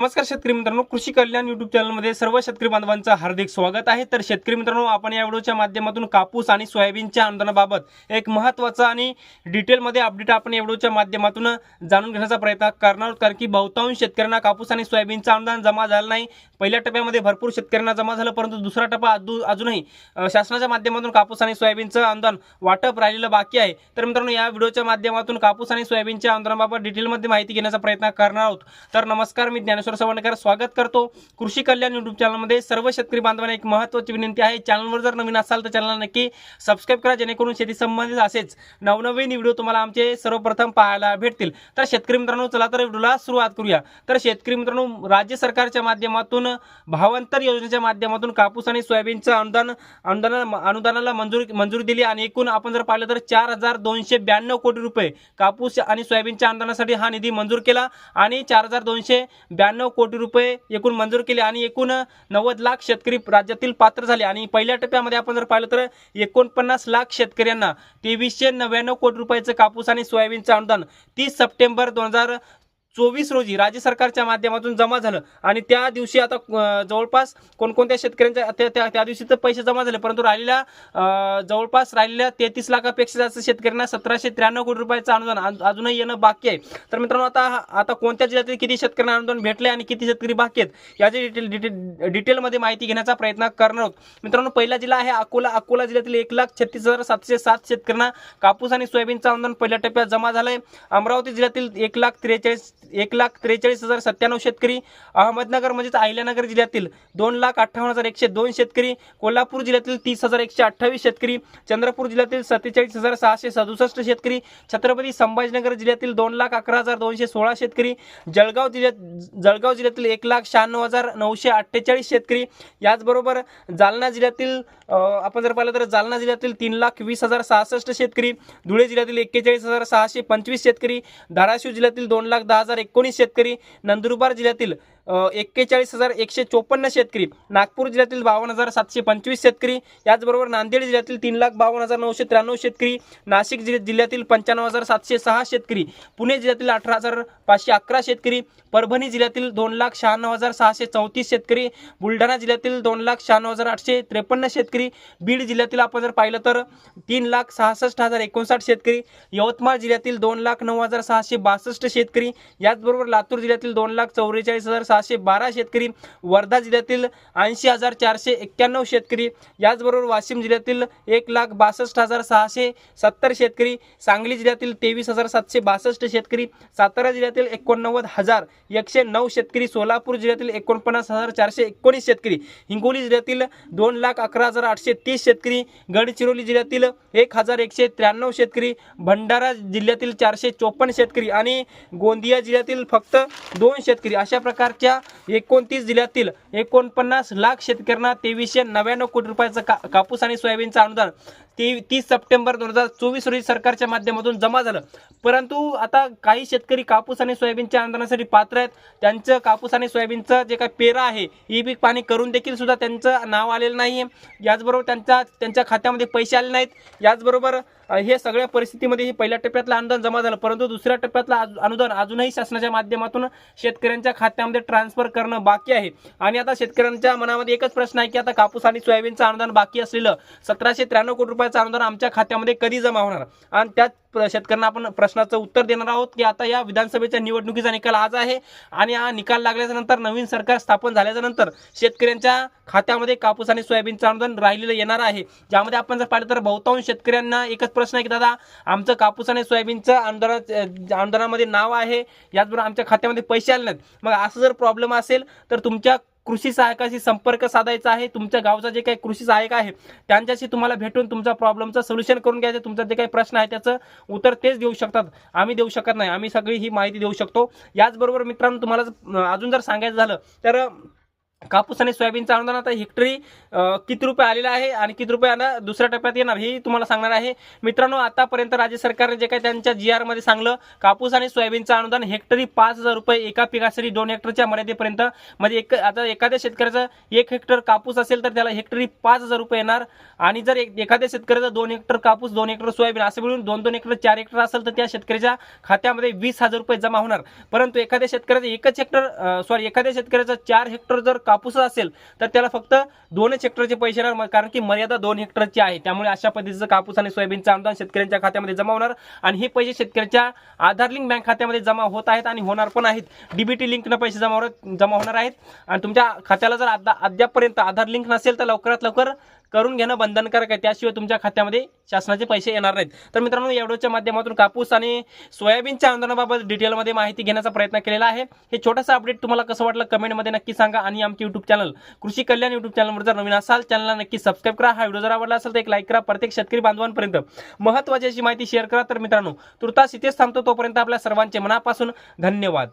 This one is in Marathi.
नमस्कार शेतकरी मित्रांनो कृषी कल्याण युट्यूब चॅनलमध्ये सर्व शेतकरी बांधवांचं हार्दिक स्वागत आहे. तर शेतकरी मित्रांनो आपण या व्हिडिओच्या माध्यमातून कापूस आणि सोयाबीनच्या अनुदानाबाबत एक महत्त्वाचा आणि डिटेलमध्ये अपडेट आपण या व्हिडिओच्या माध्यमातून जाणून घेण्याचा प्रयत्न करणार आहोत. कारण की बहुतांश शेतकऱ्यांना कापूस आणि सोयाबीनचं अनुदान जमा झालं नाही. पहिल्या टप्प्यामध्ये भरपूर शेतकऱ्यांना जमा झालं परंतु दुसरा टप्पा अजूनही शासनाच्या माध्यमातून कापूस आणि सोयाबीनचं अनुदान वाटप राहिलेलं बाकी आहे. तर मित्रांनो या व्हिडिओच्या माध्यमातून कापूस आणि सोयाबीनच्या अनुदानाबाबत डिटेलमध्ये माहिती घेण्याचा प्रयत्न करणार आहोत. तर नमस्कार मी ज्ञान ज्ञानेश्वर सवणकर स्वागत करतो. कृषी कल्याण युट्यूब चॅनलमध्ये सर्व शेतकरी बांधवांना एक महत्त्वाची विनंती आहे. चॅनलवर जर नवीन असाल तर चॅनलला नक्की सबस्क्राईब करा जेणेकरून शेती संबंधित असेच नवनवीन व्हिडिओ तुम्हाला आमचे सर्वप्रथम पाहायला भेटतील. तर शेतकरी मित्रांनो चला तर व्हिडिओला सुरुवात करूया. तर शेतकरी मित्रांनो राज्य सरकारच्या माध्यमातून भावांतर योजनेच्या माध्यमातून कापूस आणि सोयाबीनचं अनुदान अनुदाना अनुदानाला मंजुरी मंजुरी दिली आणि एकूण आपण जर पाहिलं तर चार हजार दोनशे ब्याण्णव कोटी रुपये कापूस आणि सोयाबीनच्या अनुदानासाठी हा निधी मंजूर केला आणि चार हजार दोनशे ब्याण्णव कोटी रुपये एकूण मंजूर केले आणि एकूण नव्वद लाख शेतकरी राज्यातील पात्र झाले. आणि पहिल्या टप्प्यामध्ये आपण जर पाहिलं तर एकोणपन्नास लाख शेतकऱ्यांना तेवीसशे नव्याण्णव कोटी रुपयाचं कापूस आणि सोयाबीनचं अनुदान तीस सप्टेंबर दोन हजार चोवीस रोजी राज्य सरकारच्या माध्यमातून जमा झालं. आणि त्या दिवशी आता जवळपास कोणकोणत्या शेतकऱ्यांच्या त्या त्या त्या दिवशी तर पैसे जमा झाले परंतु राहिलेल्या जवळपास राहिलेल्या तेहतीस लाखापेक्षा जास्त शेतकऱ्यांना सतराशे त्र्याण्णव कोटी रुपयाचं अनुदान अजूनही येणं बाकी आहे. तर मित्रांनो आता आता कोणत्या जिल्ह्यातील किती शेतकऱ्यांना अनुदान भेटले आणि किती शेतकरी बाकी आहेत याची डिटेल डिटेल डिटेलमध्ये माहिती घेण्याचा प्रयत्न करणार आहोत. मित्रांनो पहिला जिल्हा आहे अकोला. अकोला जिल्ह्यातील एक लाख छत्तीस हजार सातशे सात शेतकऱ्यांना कापूस आणि सोयाबीनचं अनुदान पहिल्या टप्प्यात जमा झालंय. अमरावती जिल्ह्यातील एक लाख त्रेचाळीस एक लाख त्रेचाळीस हजार सत्त्याण्णव शेतकरी अहमदनगर म्हणजेच अहिल्यानगर जिल्ह्यातील दोन लाख अठ्ठावन्न हजार एकशे दोन शेतकरी कोल्हापूर जिल्ह्यातील तीस हजार एकशे अठ्ठावीस शेतकरी चंद्रपूर जिल्ह्यातील सत्तेचाळीस हजार सहाशे सदुसष्ट शेतकरी छत्रपती संभाजीनगर जिल्ह्यातील दोन लाख अकरा हजार दोनशे सोळा शेतकरी जळगाव जिल्ह्यात जळगाव जिल्ह्यातील एक लाख शहाण्णव हजार नऊशे अठ्ठेचाळीस शेतकरी याचबरोबर जालना जिल्ह्यातील आपण जर पाहिलं तर जालना जिल्ह्यातील तीन लाख वीस हजार सहासष्ट शेतकरी धुळे जिल्ह्यातील एक्केचाळीस हजार सहाशे पंचवीस शेतकरी धाराशिव जिल्ह्यातील दोन लाख दहा हजार एकोणीस शेतकरी नंदुरबार जिल्ह्यातील एक्केचाळीस हजार एकशे चोपन्न शेतकरी नागपूर जिल्ह्यातील बावन्न हजार सातशे पंचवीस शेतकरी याचबरोबर नांदेड जिल्ह्यातील तीन लाख बावन्न हजार नऊशे त्र्याण्णव शेतकरी नाशिक जिल्ह्या जिल्ह्यातील पंच्याण्णव हजार सातशे सहा शेतकरी पुणे जिल्ह्यातील अठरा हजार पाचशे अकरा शेतकरी परभणी जिल्ह्यातील दोन लाख शहाण्णव हजार सहाशे चौतीस शेतकरी बुलढाणा जिल्ह्यातील दोन लाख शहाण्णव हजार आठशे त्रेपन्न शेतकरी बीड जिल्ह्यातील आपण जर पाहिलं तर तीन लाख सहासष्ट हजार एकोणसाठ शेतकरी यवतमाळ जिल्ह्यातील दोन लाख नऊ हजार सहाशे बासष्ट शेतकरी याचबरोबर लातूर जिल्ह्यातील दोन लाख चौवेचाळीस हजार सहाशे बारा शेतकरी वर्धा जिल्ह्यातील ऐंशी हजार चारशे एक्क्याण्णव शेतकरी याचबरोबर वाशिम जिल्ह्यातील एक लाख बासष्ट हजार सहाशे सत्तर शेतकरी सांगली जिल्ह्यातील तेवीस हजार सातशे बासष्ट शेतकरी सातारा जिल्ह्यातील एकोणनव्वद हजार एकशे नऊ शेतकरी सोलापूर जिल्ह्यातील एकोणपन्नास हजार चारशे एकोणीस शेतकरी हिंगोली जिल्ह्यातील दोन लाख अकरा हजार आठशे तीस शेतकरी गडचिरोली जिल्ह्यातील एक हजार एकशे त्र्याण्णव शेतकरी भंडारा जिल्ह्यातील चारशे चोपन्न शेतकरी आणि गोंदिया जिल्ह्यातील फक्त दोन शेतकरी. अशा प्रकारचे प्रकारच्या एकोणतीस जिल्ह्यातील एकोणपन्नास लाख शेतकऱ्यांना तेवीसशे नव्याण्णव कोटी रुपयाचं का कापूस आणि सोयाबीनचं अनुदान. ते तीस सप्टेंबर दोन हजार चोवीस रोजी सरकारच्या माध्यमातून जमा झालं. परंतु आता काही शेतकरी कापूस आणि सोयाबीनच्या अनुदानासाठी पात्र आहेत. त्यांचं कापूस आणि सोयाबीनचं जे काही पेरा आहे ई पीक पाणी करून देखील सुद्धा त्यांचं नाव आलेलं नाही आहे याचबरोबर त्यांच्या त्यांच्या खात्यामध्ये पैसे आले नाहीत. याचबरोबर हे सगळ्या परिस्थितीमध्ये हे पहिल्या टप्प्यातलं अनुदान जमा झालं. परंतु दुसऱ्या टप्प्यातलं आज- अनुदान अजूनही शासनाच्या माध्यमातून शेतकऱ्यांच्या खात्यामध्ये ट्रान्सफर करणं बाकी आहे. आणि आता शेतकऱ्यांच्या मनामध्ये एकच प्रश्न आहे की आता कापूस आणि सोयाबीनचं अनुदान बाकी असलेलं सतराशे त्र्याण्णव कोटी रुपयाचं अनुदान आमच्या खात्यामध्ये कधी जमा होणार? आणि त्यात शेतकऱ्यांना आपण प्रश्नाचं उत्तर देणार आहोत की आता या विधानसभेच्या निवडणुकीचा निकाल आज आहे आणि हा निकाल लागल्याच्या नंतर नवीन सरकार स्थापन झाल्याच्यानंतर शेतकऱ्यांच्या खात्यामध्ये कापूस आणि सोयाबीनचं अनुदान राहिलेलं येणार आहे. ज्यामध्ये आपण जर पाहिलं तर बहुतांश शेतकऱ्यांना एकच प्रश्न आहे की दादा आमचं कापूस आणि सोयाबीनचं अनुदानात आमदारामध्ये नाव आहे याचबरोबर आमच्या खात्यामध्ये पैसे आले नाहीत. मग असं जर प्रॉब्लेम असेल तर तुमच्या कृषी सहायकाशी संपर्क साधायचा आहे तुमच्या गावचा जे काही कृषी सहाय्यक आहे त्यांच्याशी तुम्हाला भेटून तुमचा प्रॉब्लेमचं सोल्युशन करून घ्यायचं तुमचा जे काही प्रश्न आहे त्याचं उत्तर तेच देऊ शकतात. आम्ही देऊ शकत नाही आम्ही सगळी ही माहिती देऊ शकतो. याचबरोबर मित्रांनो तुम्हाला अजून जर सांगायचं झालं तर कापूस आणि सोयाबीनचं अनुदान आता हेक्टरी किती रुपये आलेलं आहे आणि किती रुपये दुसऱ्या टप्प्यात येणार हे तुम्हाला सांगणार आहे. मित्रांनो आतापर्यंत राज्य सरकारने जे काही त्यांच्या जी आरमध्ये सांगलं कापूस आणि सोयाबीनचं अनुदान हेक्टरी पाच हजार रुपये एका पिकासाठी दोन हेक्टरच्या मर्यादेपर्यंत. म्हणजे एक आता एखाद्या शेतकऱ्याचं एक हेक्टर कापूस असेल तर त्याला हेक्टरी पाच हजार रुपये येणार. आणि जर एक- एखाद्या शेतकऱ्याचं दोन हेक्टर कापूस दोन हेक्टर सोयाबीन असं मिळून दोन दोन हेक्टर चार हेक्टर असेल तर त्या शेतकऱ्याच्या खात्यामध्ये वीस हजार रुपये जमा होणार. परंतु एखाद्या शेतकऱ्याचं एकच हेक्टर सॉरी एखाद्या शेतकऱ्याचं चार हेक्टर जर कापूसच असेल तर त्याला फक्त दोनच हेक्टरचे पैसे येणार म- कारण की मर्यादा दोन हेक्टरची आहे. त्यामुळे अशा पद्धतीचं कापूस आणि सोयाबीनचं अनुदान शेतकऱ्यांच्या खात्यामध्ये जमा होणार आणि हे पैसे शेतकऱ्यांच्या आधार लिंक बँक खात्यामध्ये जमा होत आहेत आणि होणार पण आहेत. डीबीटी लिंकनं पैसे जमा जमा होणार आहेत. आणि तुमच्या खात्याला जर अद्या- अद्यापपर्यंत आधार लिंक नसेल तर लवकरात लवकर करून घेणं बंधनकारक आहे. त्याशिवाय तुमच्या खात्यामध्ये शासनाचे पैसे येणार नाहीत. तर मित्रांनो या व्हिडिओच्या माध्यमातून कापूस आणि सोयाबीनच्या आंदोलनाबाबत डिटेलमध्ये माहिती घेण्याचा प्रयत्न केलेला आहे. हे छोटंसं अपडेट तुम्हाला कसं वाटलं कमेंटमध्ये नक्की सांगा आणि आमचे युट्यूब चॅनल कृषी कल्याण युट्यूब चॅनलवर जर नवीन असाल चॅनलला नक्की सबस्क्राईब करा. हा व्हिडिओ जर आवडला असेल तर एक लाईक करा. प्रत्येक शेतकरी बांधवांपर्यंत महत्त्वाची अशी माहिती शेअर करा. तर मित्रांनो तुर्तास इथेच थांबतो. तोपर्यंत आपल्या सर्वांचे मनापासून धन्यवाद.